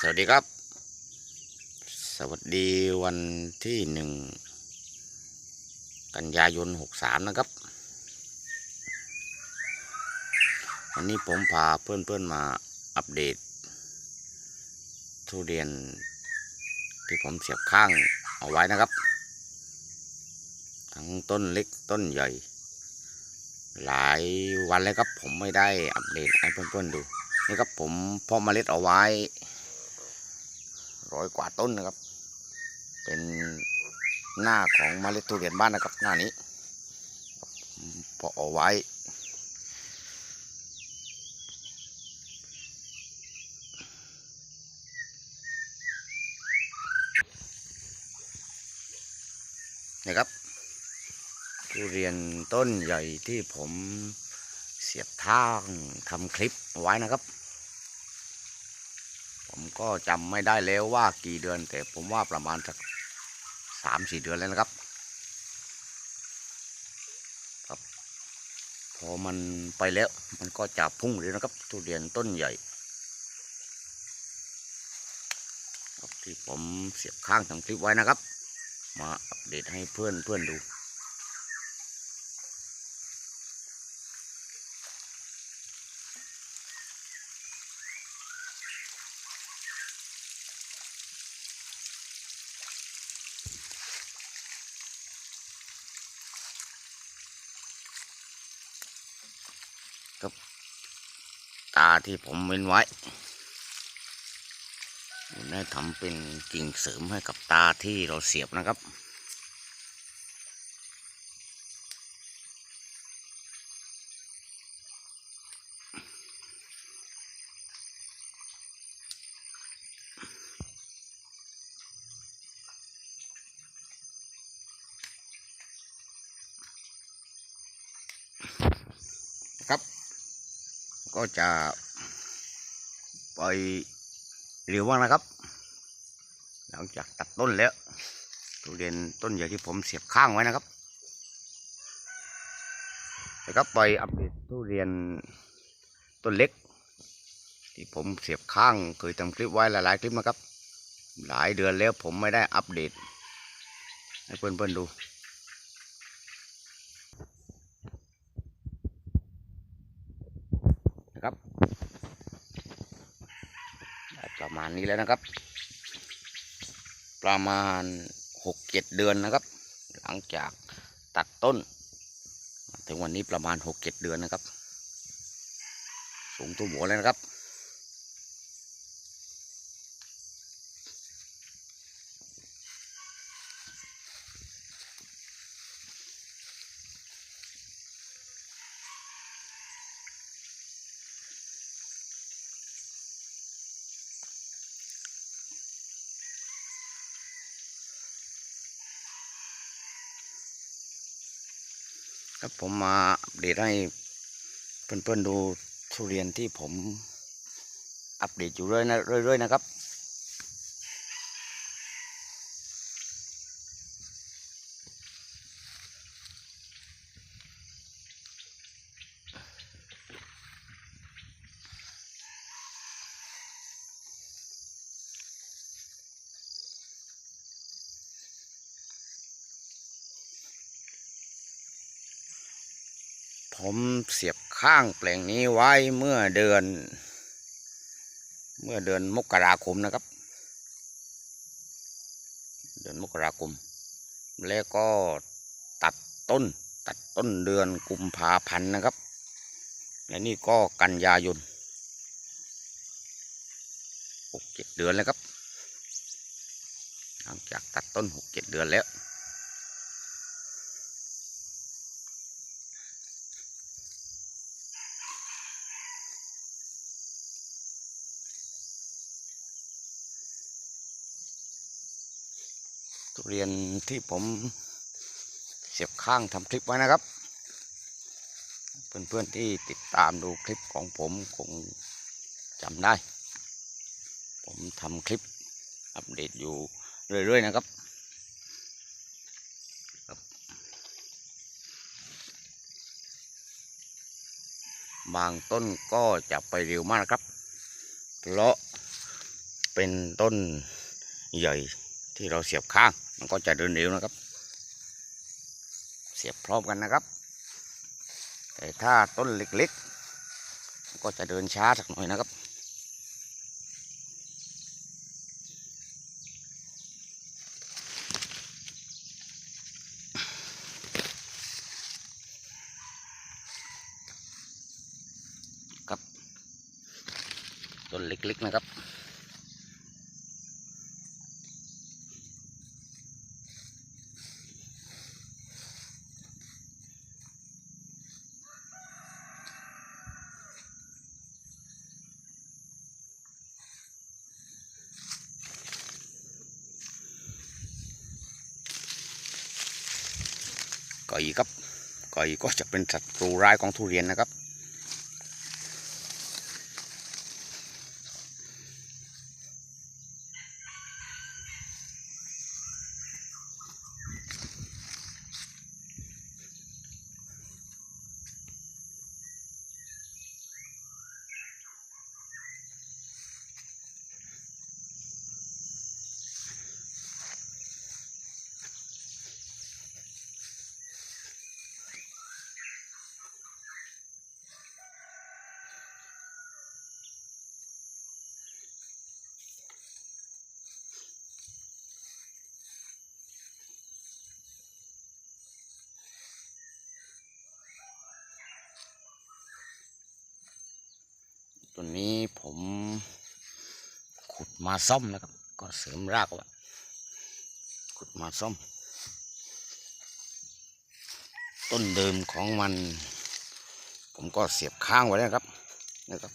สวัสดีครับ สวัสดีวันที่หนึ่งกันยายนหกสามนะครับ วันนี้ผมพาเพื่อนๆมาอัปเดต ทุเรียนที่ผมเสียบข้างเอาไว้นะครับ ทั้งต้นเล็กต้นใหญ่ หลายวันแล้วครับผมไม่ได้อัปเดตให้เพื่อนๆดูนี่ครับผมเพาะเมล็ดเอาไว้ ร้อยกว่าต้นนะครับ เป็นหน้าของเมล็ดทุเรียนบ้านนะครับหน้านี้พาะเอาไว้นี่ครับทุเรียนต้นใหญ่ที่ผมเสียบทางทำคลิปเอาไว้นะครับ ผมก็จำไม่ได้แล้วว่ากี่เดือน แต่ผมว่าประมาณสักสามสี่เดือนแล้วนะครับครับ พอมันไปแล้วมันก็จะพุ่งเลยนะครับทุเรียนต้นใหญ่ที่ผมเสียบข้างทำคลิปไว้นะครับ มาอัปเดตให้เพื่อนเพื่อนดู ที่ผมเว้นไว้ได้ทำเป็นกิ่งเสริมให้กับตาที่เราเสียบนะครับ ครับ ก็จะ ปล่อยเร็วมากนะครับ หลังจากตัดต้นแล้วทุเรียนต้นใหญ่ที่ผมเสียบข้างไว้นะครับแล้วก็ปล่อยอัปเดตทุเรียนต้นเล็ก ที่ผมเสียบข้างเคยทำคลิปไว้หลายๆคลิปนะครับ หลายเดือนแล้วผมไม่ได้อัปเดตให้เพื่อนๆดูนะครับ ประมาณนี้แล้วนะครับ ประมาณหกเจ็ดเดือนนะครับ หลังจากตัดต้น ถึงวันนี้ประมาณหกเจ็ดเดือนนะครับ สูงตัวหัวแล้วนะครับ ครับผมมาอัปเดตให้เพื่อนๆดูทุเรียนที่ผมอัปเดตอยู่เรื่อยนะเรื่อยๆนะครับ ผมเสียบ ข้างแปลงนี้ไว้เมื่อเดือน เมื่อเดือนมกราคมนะครับ เดือนมกราคม แล้วก็ตัดต้นตัดต้นเดือนกุมภาพันธ์นะครับ และนี่ก็กันยายนหกเจ็ดเดือนแล้วครับ หลังจากตัดต้นหกเจ็ดเดือนแล้ว ทุเรียนที่ผมเสียบข้างทำคลิปไว้นะครับ เพื่อนๆที่ติดตามดูคลิปของผมคงจำได้ ผมทำคลิปอัปเดตอยู่เรื่อยๆนะครับบางต้นก็จะไปเร็วมากครับ เพราะเป็นต้นใหญ่ที่เราเสียบข้าง มันก็จะเดินเร็วนะครับ เสียบพร้อมกันนะครับ แต่ถ้าต้นเล็กๆมันก็จะเดินช้าสักหน่อยนะครับครับต้นเล็กๆนะครับ ก่ครับก่ก็จะเป็นศัตรูร้ายของทุเรียนนะครับ ตัวนี้ผมขุดมาซ่อมนะครับ ก็เสริมรากไว้ขุดมาซ่อม ต้นเดิมของมัน ผมก็เสียบข้างไว้นะครับนะครับ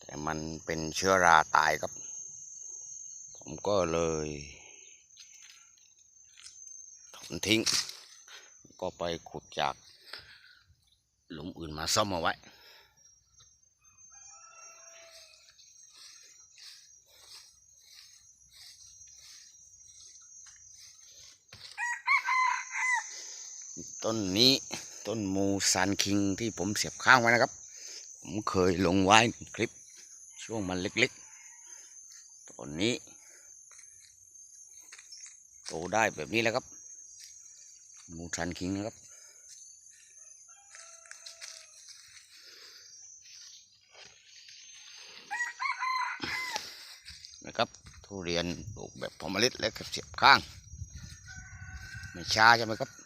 แต่มันเป็นเชื้อราตายครับ ผมก็เลยถอนทิ้ง ก็ไปขุดจากหลุมอื่นมาซ่อมเอาไว้ ต้นนี้ต้นมูซานคิงที่ผมเสียบข้างไว้นะครับ ผมเคยลงไว้ในคลิปช่วงมันเล็กๆต้นนี้โตได้แบบนี้แล้วครับ มูซานคิงนะครับนะครับทุเรียนปลูกแบบพอมเมล็ดและเสียบข้าง ไม่ช้าใช่ไหมครับ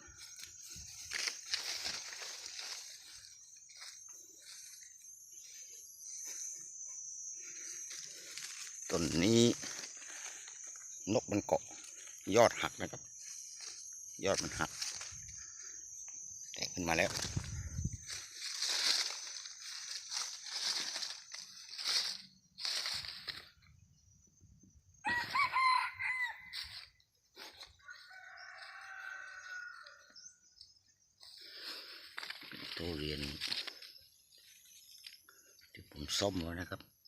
ต้นนี้ นกมันเกาะ ยอดหักนะครับ ยอดมันหัก แตกขึ้นมาแล้ว ทุเรียนที่ผมส้มไว้นะครับ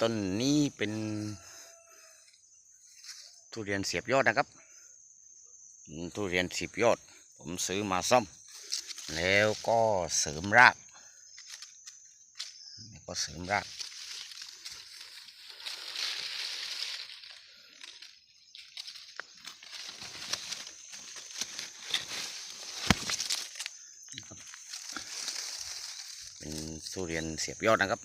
ต้นนี้เป็นทุเรียนเสียบยอดนะครับ ทุเรียนสิบยอด ผมซื้อมาซ่อม แล้วก็เสริมรากแล้วก็เสริมรากเป็นทุเรียนเสียบยอดนะครับ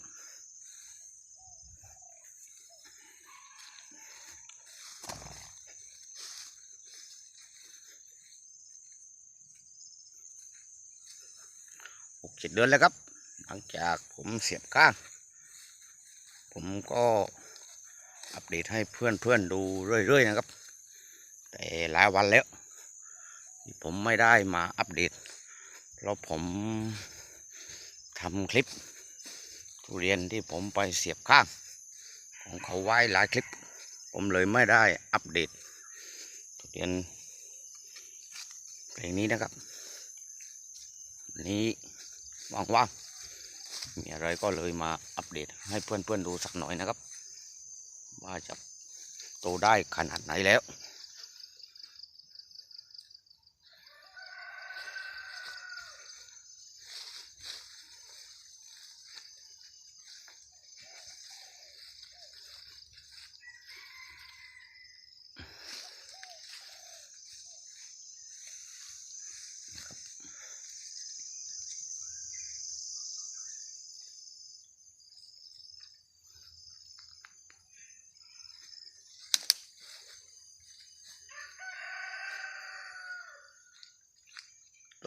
หกเจ็ ดเดือนแล้วครับ หลังจากผมเสียบก้าง ผมก็อัปเดตให้เพื่อนเพื่อนๆดูเรื่อยๆนะครับ แต่หลายวันแล้ว ผมไม่ได้มาอัปเดตเพราะผมทำคลิปทุเรียนที่ผมไปเสียบข้าง ของเขาไว้หลายคลิป ผมเลยไม่ได้อัปเดตทุเรียนเพลงนี้นะครับนนี้ ว่างมีอะไรก็เลยมาอัปเดตให้เพื่อนๆดูสักหน่อยนะครับ ว่าจะโตได้ขนาดไหนแล้ว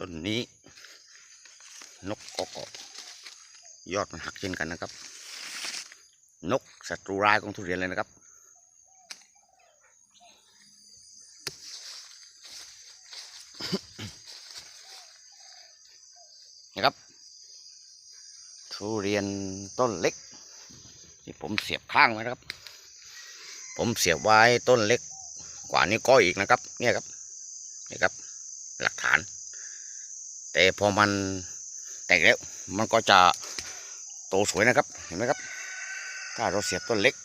ต้นนี้ นกก็เกาะยอดมันหักเช่นกันนะครับ นกศัตรูร้ายของทุเรียนเลยนะครับ นะครับ ทุเรียนต้นเล็กที่ผมเสียบข้างไว้นะครับ ผมเสียบไว้ต้นเล็กกว่านี้ก็อีกนะครับ เนี่ยครับ นี่ครับ หลักฐาน แต่พอมันแตกแล้วมันก็จะโตสวยนะครับเห็นไหมครับ ถ้าเราเสียบต้นเล็ก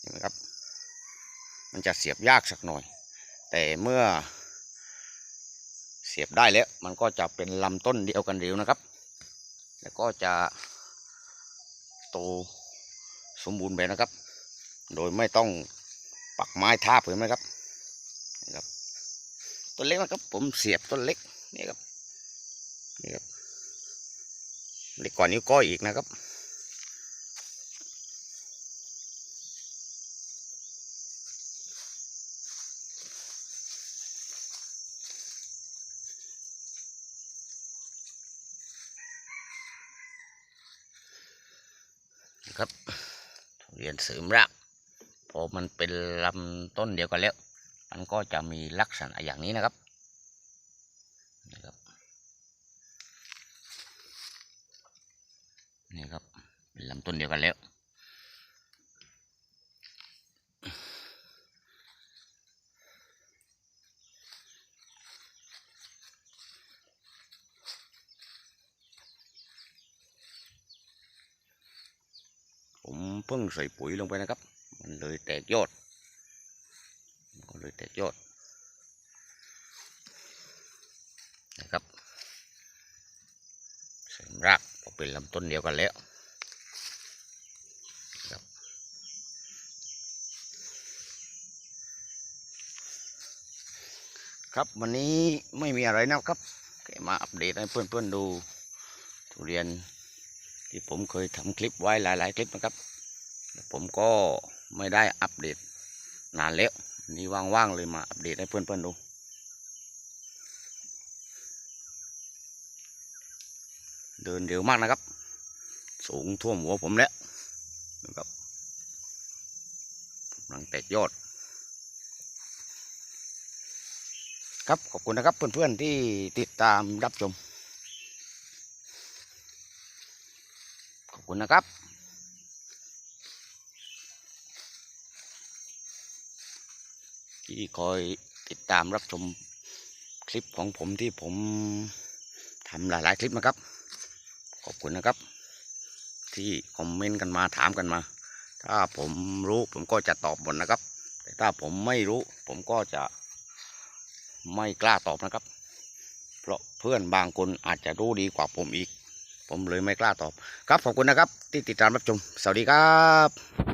เห็นไหมครับ มันจะเสียบยากสักหน่อย แต่เมื่อเสียบได้แล้ว มันก็จะเป็นลำต้นเดียวกันเร็วนะครับ แล้วก็จะโตสมบูรณ์แบบนะครับ โดยไม่ต้องปักไม้ทาบเห็นไหมครับครับต้นเล็กนะครับ ผมเสียบต้นเล็กนี่ครับ นี่ครับเล็กกว่านิ้วก้อยอีกนะครับ ครับเรียนเสริมรากพอมันเป็นลำต้นเดียวกันแล้ว มันก็จะมีลักษณะอย่างนี้นะครับ นี่ครับเป็นลำ ต้นเดียวกันแล้วผมเพิ่งใส่ปุ๋ยลงไปนะครับ มันเลยแตกยอดมันก็เลยแตกยอดนะครับเสริมรากเป็นลำต้นเดียวกันแล้วครับ ครับวันนี้ไม่มีอะไรนะครับมาอัปเดตให้เพื่อนๆดูทุเรียนที่ผมเคยทำคลิปไว้หลาย ๆ คลิปนะครับ ผมก็ไม่ได้อัปเดตนานแล้วนนี่ว่างๆเลยมาอัปเดตให้เพื่อนๆดูเดินเร็วมากนะครับ สูงท่วมหัวผมแล้วนะครับกำลังแตกยอด ครับขอบคุณนะครับเพื่อนๆที่ติดตามรับชม ขอบคุณนะครับที่คอยติดตามรับชมคลิปของผมที่ผมทำหลายๆคลิปนะครับ ขอบคุณนะครับ ที่คอมเมนต์กันมาถามกันมา ถ้าผมรู้ผมก็จะตอบหมดนะครับ แต่ถ้าผมไม่รู้ผมก็จะ ไม่กล้าตอบนะครับ เพราะเพื่อนบางคนอาจจะรู้ดีกว่าผมอีก ผมเลยไม่กล้าตอบ ครับขอบคุณนะครับ ที่ติดตามรับชมสวัสดีครับ